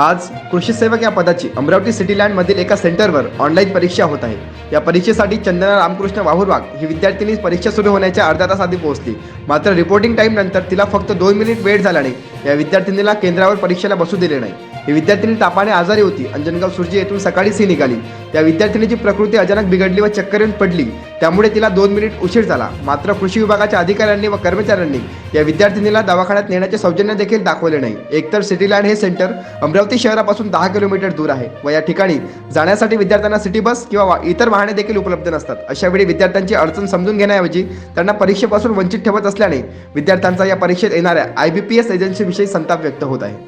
आज कृषी सेवक या पदाची अमरावती सिटीलँडमधील एका सेंटरवर ऑनलाईन परीक्षा होत आहे. या परीक्षेसाठी चंदना रामकृष्ण वाहुरवाग ही विद्यार्थिनी परीक्षा सुरू होण्याच्या अर्धा तास आधी पोहोचली. मात्र रिपोर्टिंग टाईम नंतर तिला फक्त दोन मिनिट वेळ झाल्याने या विद्यार्थिनीला केंद्रावर परीक्षेला बसू दिले नाही. ही विद्यार्थिनी तापाने आजारी होती. अंजनगाव सुरजी येथून सकाळीच ही निघाली. त्या विद्यार्थिनीची प्रकृती अचानक बिघडली व चक्कर येऊन पडली. त्यामुळे तिला दोन मिनिट उशीर झाला. मात्र कृषी विभागाच्या अधिकाऱ्यांनी व कर्मचाऱ्यांनी या विद्यार्थिनीला दवाखान्यात नेण्याचे सौजन्य देखील दाखवले नाही. एकतर सिटीलँड हे सेंटर अमरावती शहरापासून दहा किलोमीटर दूर आहे व या ठिकाणी जाण्यासाठी विद्यार्थ्यांना सिटी बस किंवा वा- इतर वाहने देखील उपलब्ध नसतात. अशा वेळी विद्यार्थ्यांची अडचण समजून घेण्याऐवजी त्यांना परीक्षेपासून वंचित ठेवत असल्याने विद्यार्थ्यांचा या परीक्षेत येणाऱ्या आय बी पी एस एजन्सीविषयी संताप व्यक्त होत आहे.